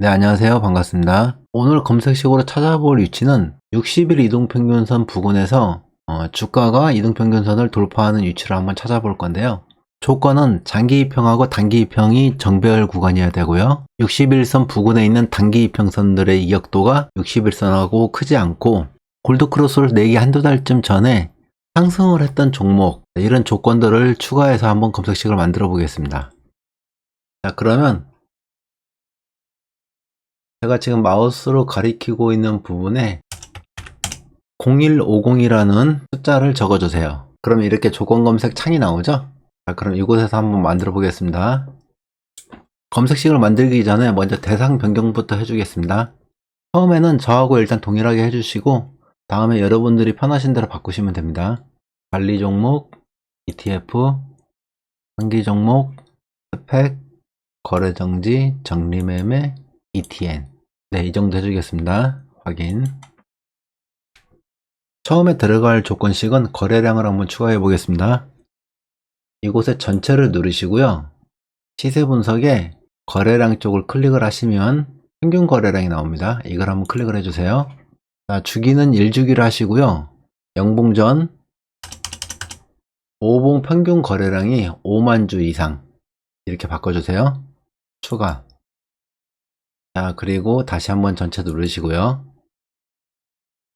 네, 안녕하세요. 반갑습니다. 오늘 검색식으로 찾아볼 위치는 60일 이동평균선 부근에서 어, 주가가 이동평균선을 돌파하는 위치를 한번 찾아볼 건데요. 조건은 장기 이평하고 단기 이평이 정배열 구간이어야 되고요. 61선 부근에 있는 단기 이평선들의 이격도가 61선하고 크지 않고 골드크로스를 내기 한두 달쯤 전에 상승을 했던 종목 이런 조건들을 추가해서 한번 검색식을 만들어 보겠습니다. 자 그러면 제가 지금 마우스로 가리키고 있는 부분에 0150이라는 숫자를 적어주세요. 그러면 이렇게 조건 검색 창이 나오죠? 자, 그럼 이곳에서 한번 만들어 보겠습니다. 검색식을 만들기 전에 먼저 대상 변경부터 해주겠습니다. 처음에는 저하고 일단 동일하게 해주시고 다음에 여러분들이 편하신 대로 바꾸시면 됩니다. 관리 종목, ETF, 환기 종목, 스펙, 거래 정지, 정리 매매, ETN. 네, 이 정도 해주겠습니다. 확인. 처음에 들어갈 조건식은 거래량을 한번 추가해 보겠습니다. 이곳에 전체를 누르시고요. 시세 분석에 거래량 쪽을 클릭을 하시면 평균 거래량이 나옵니다. 이걸 한번 클릭을 해주세요. 자, 주기는 1주기를 하시고요. 영봉전 5봉 평균 거래량이 5만 주 이상 이렇게 바꿔주세요. 추가 자, 그리고 다시 한번 전체 누르시고요.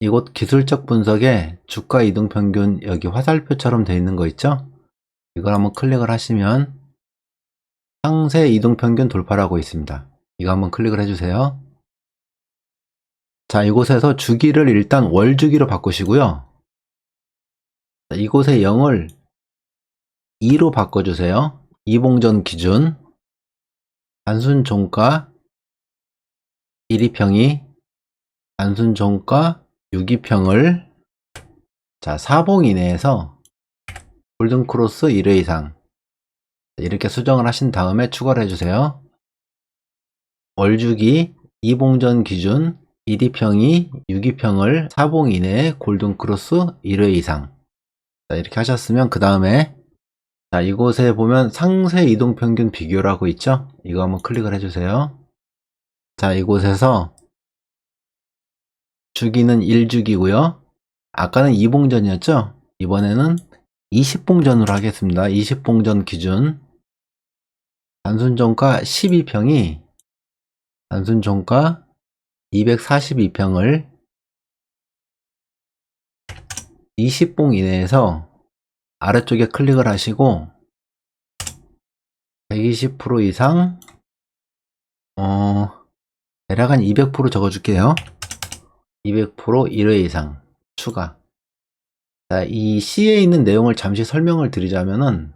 이곳 기술적 분석에 주가 이동 평균 여기 화살표처럼 되어 있는 거 있죠? 이걸 한번 클릭을 하시면 상세 이동 평균 돌파라고 있습니다. 이거 한번 클릭을 해주세요. 자, 이곳에서 주기를 일단 월 주기로 바꾸시고요. 자, 이곳에 0을 2로 바꿔주세요. 이봉전 기준 단순 종가 1위평이 단순 종가 6위평을 자 4봉 이내에서 골든크로스 1회 이상 이렇게 수정을 하신 다음에 추가를 해주세요. 월주기 2봉전 기준 1위평이 6위평을 4봉 이내에 골든크로스 1회 이상 자, 이렇게 하셨으면 그 다음에 자 이곳에 보면 상세 이동평균 비교라고 있죠? 이거 한번 클릭을 해주세요. 자, 이곳에서 주기는 1주기고요. 아까는 2봉전이었죠? 이번에는 20봉전으로 하겠습니다. 20봉전 기준 단순종가 12평이 단순종가 242평을 20봉 이내에서 아래쪽에 클릭을 하시고 120% 이상 어 대략 한 200% 적어줄게요. 200% 1회 이상 추가. 자, 이 C에 있는 내용을 잠시 설명을 드리자면은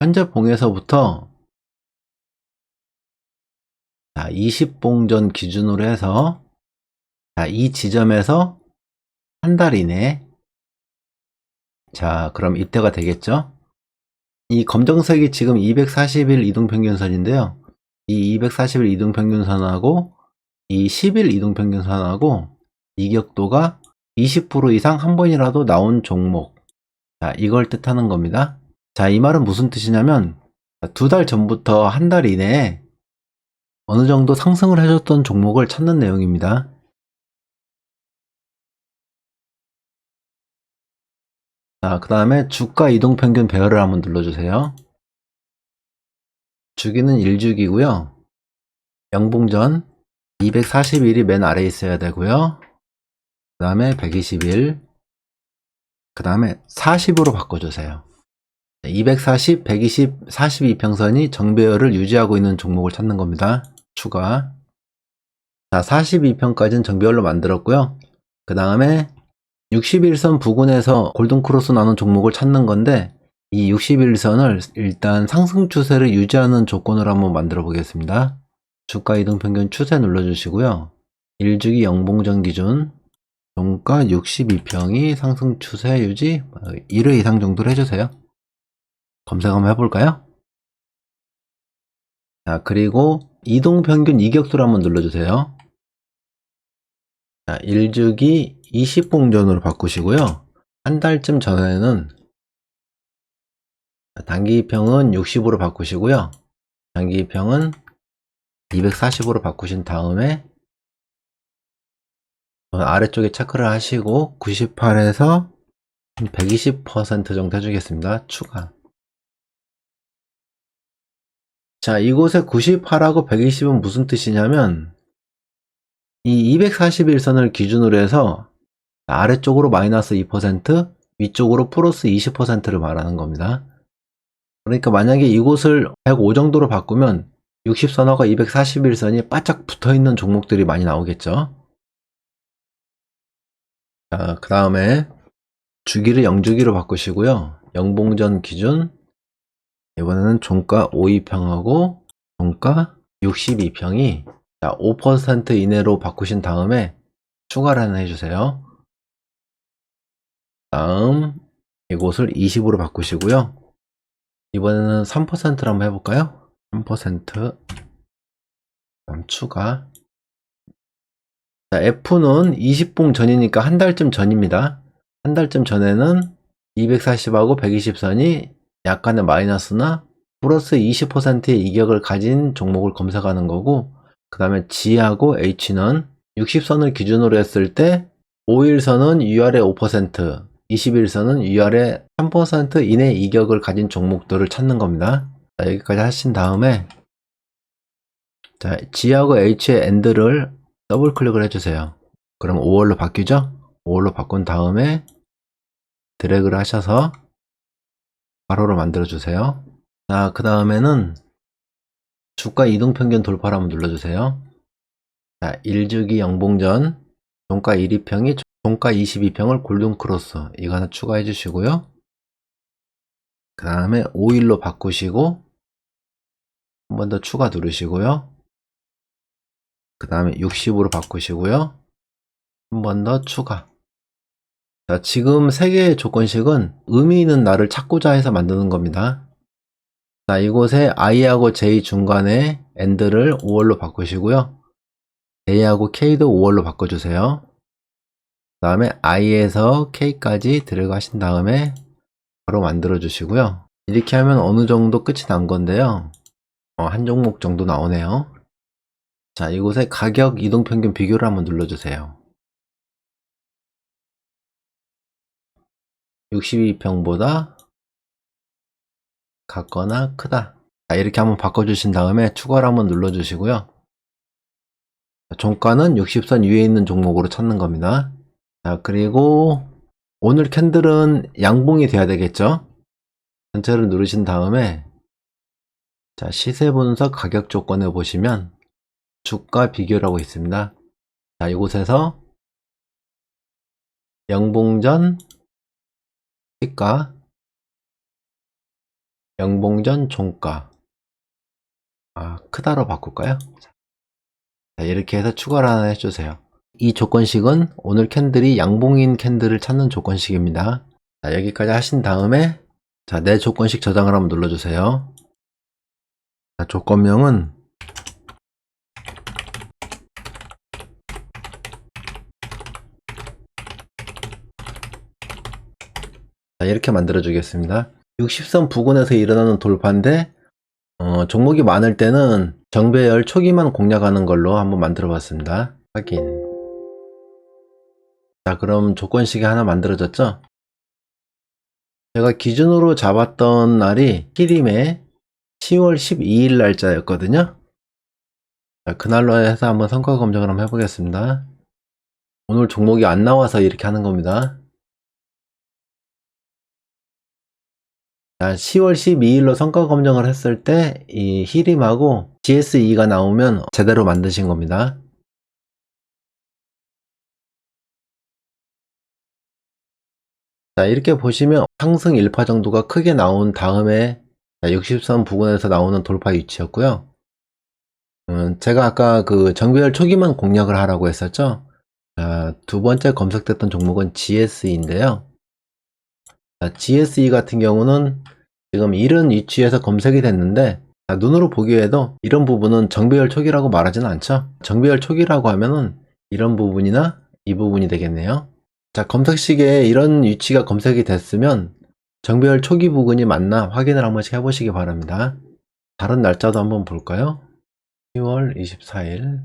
현재 봉에서부터 자, 20봉 전 기준으로 해서 자, 이 지점에서 한 달 이내 자, 그럼 이때가 되겠죠? 이 검정색이 지금 240일 이동평균선인데요. 이 240일 이동평균선하고 이 10일 이동평균선하고 이격도가 20% 이상 한 번이라도 나온 종목. 자, 이걸 뜻하는 겁니다. 자, 이 말은 무슨 뜻이냐면 두 달 전부터 한 달 이내에 어느 정도 상승을 해줬던 종목을 찾는 내용입니다. 자, 그 다음에 주가 이동 평균 배열을 한번 눌러주세요. 주기는 1주기고요. 영봉전 241이 맨 아래에 있어야 되고요. 그 다음에 121, 그 다음에 40으로 바꿔주세요. 240, 120, 42 평선이 정배열을 유지하고 있는 종목을 찾는 겁니다. 추가. 자, 42평까지는 정배열로 만들었고요. 그 다음에 61선 부근에서 골든크로스 나눈 종목을 찾는 건데 이 61선을 일단 상승 추세를 유지하는 조건으로 한번 만들어 보겠습니다. 주가 이동 평균 추세 눌러주시고요. 1주기 영봉전 기준 종가 62평이 상승 추세 유지 1회 이상 정도로 해주세요. 검색 한번 해볼까요? 자 그리고 이동 평균 이격수를 한번 눌러주세요. 자 1주기 20봉전으로 바꾸시고요. 한 달쯤 전에는 단기 이평은 60으로 바꾸시고요. 이평은 240으로 바꾸신 다음에 아래쪽에 체크를 하시고 98에서 120% 정도 해주겠습니다. 추가. 자, 이곳에 98하고 120은 무슨 뜻이냐면 이 241선을 기준으로 해서 아래쪽으로 마이너스 2%, 위쪽으로 플러스 20%를 말하는 겁니다. 그러니까 만약에 이곳을 105 정도로 바꾸면 60선하고 241선이 바짝 붙어 있는 종목들이 많이 나오겠죠. 자, 그 다음에 주기를 영주기로 바꾸시고요. 영봉전 기준 이번에는 종가 52평하고 종가 62평이 5% 이내로 바꾸신 다음에 추가를 하나 해주세요. 다음 이곳을 20으로 바꾸시고요. 이번에는 3%를 한번 해볼까요? 3% 다음 추가 자, F는 20봉 전이니까 한 달쯤 전입니다. 한 달쯤 전에는 240하고 120선이 약간의 마이너스나 플러스 20%의 이격을 가진 종목을 검색하는 거고 그 다음에 G하고 H는 60선을 기준으로 했을 때 5일선은 위아래 5%, 21선은 위아래 3% 이내 이격을 가진 종목들을 찾는 겁니다. 자, 여기까지 하신 다음에 자, G하고 H의 AND를 더블 클릭을 해주세요. 그럼 5월로 바뀌죠? 5월로 바꾼 다음에 드래그를 하셔서 가로로 만들어 주세요. 자, 그 다음에는 주가 이동평균 돌파를 한번 눌러주세요. 자, 1주기 영봉전 종가 1위평이 종가 22평을 골든 크로스 이거 하나 추가해 주시고요. 그 다음에 5일로 바꾸시고 한 번 더 추가 누르시고요. 그 다음에 60으로 바꾸시고요. 한 번 더 추가. 자, 지금 세 개의 조건식은 의미 있는 날을 찾고자 해서 만드는 겁니다. 자, 이곳에 i하고 j 중간에 and를 5월로 바꾸시고요. j하고 k도 5월로 바꿔주세요. 그 다음에 i에서 k까지 들어가신 다음에 바로 만들어 주시고요. 이렇게 하면 어느 정도 끝이 난 건데요. 어, 한 종목 정도 나오네요. 자, 이곳에 가격 이동평균 비교를 한번 눌러주세요. 62평보다 같거나 크다. 자, 이렇게 한번 바꿔주신 다음에 추가를 한번 눌러주시고요. 종가는 60선 위에 있는 종목으로 찾는 겁니다. 자, 그리고 오늘 캔들은 양봉이 돼야 되겠죠? 전체를 누르신 다음에 자, 시세 분석 가격 조건에 보시면 주가 비교라고 있습니다. 자, 이곳에서 영봉전 시가 영봉전 종가 아 크다로 바꿀까요? 자, 이렇게 해서 추가를 하나 해주세요. 이 조건식은 오늘 캔들이 양봉인 캔들을 찾는 조건식입니다. 자, 여기까지 하신 다음에 자, 내 조건식 저장을 한번 눌러주세요. 자, 조건명은 자, 이렇게 만들어 주겠습니다. 60선 부근에서 일어나는 돌파인데 어, 종목이 많을 때는 정배열 초기만 공략하는 걸로 한번 만들어 봤습니다. 확인. 자, 그럼 조건식이 하나 만들어졌죠? 제가 기준으로 잡았던 날이 히림의 10월 12일 날짜였거든요. 자, 그날로 해서 한번 성과 검증을 한번 해보겠습니다. 오늘 종목이 안 나와서 이렇게 하는 겁니다. 자, 10월 12일로 성과 검증을 했을 때 이 히림하고 GSE가 나오면 제대로 만드신 겁니다. 자, 이렇게 보시면 상승 1파 정도가 크게 나온 다음에 60선 부근에서 나오는 돌파 위치였고요. 음, 제가 아까 그 정비열 초기만 공략을 하라고 했었죠. 자, 두 번째 검색됐던 종목은 GSE인데요. 자, GSE 같은 경우는 지금 이런 위치에서 검색이 됐는데 자, 눈으로 보기에도 이런 부분은 정비열 초기라고 말하지는 않죠. 정비열 초기라고 하면은 이런 부분이나 이 부분이 되겠네요. 자, 검색식에 이런 위치가 검색이 됐으면 정배열 초기 부근이 맞나 확인을 한 번씩 해보시기 바랍니다. 다른 날짜도 한번 볼까요? 10월 24일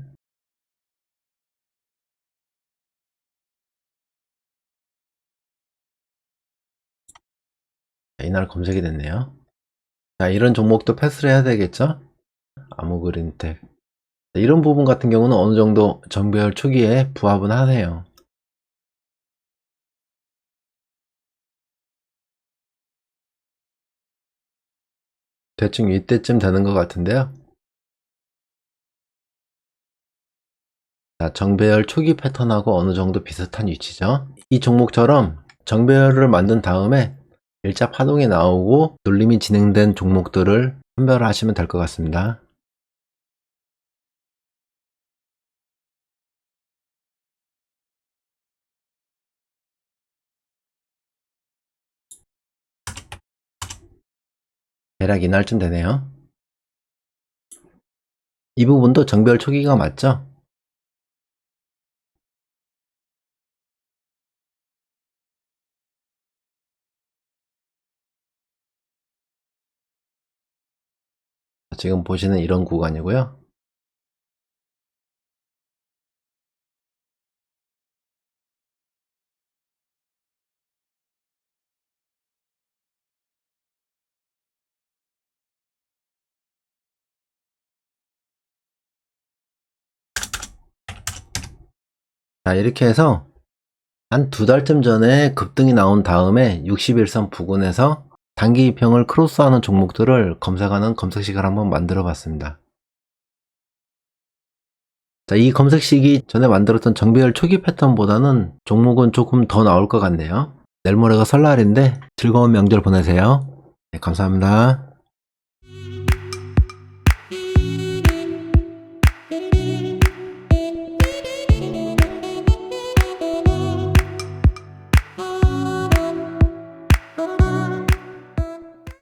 이날 검색이 됐네요. 자, 이런 종목도 패스를 해야 되겠죠? 아무그린텍. 이런 부분 같은 경우는 어느 정도 정배열 초기에 부합은 하네요. 대충 이때쯤 되는 것 같은데요. 자, 정배열 초기 패턴하고 어느 정도 비슷한 위치죠. 이 종목처럼 정배열을 만든 다음에 일자 파동이 나오고 눌림이 진행된 종목들을 선별하시면 될 것 같습니다. 대략 이날쯤 되네요. 이 부분도 정별 초기가 맞죠? 지금 보시는 이런 구간이고요. 자, 이렇게 해서 한 두 달쯤 전에 급등이 나온 다음에 61선 부근에서 단기 입형을 크로스하는 종목들을 검색하는 검색식을 한번 만들어 봤습니다. 자, 이 검색식이 전에 만들었던 정비열 초기 패턴보다는 종목은 조금 더 나올 것 같네요. 내일 모레가 설날인데 즐거운 명절 보내세요. 네, 감사합니다.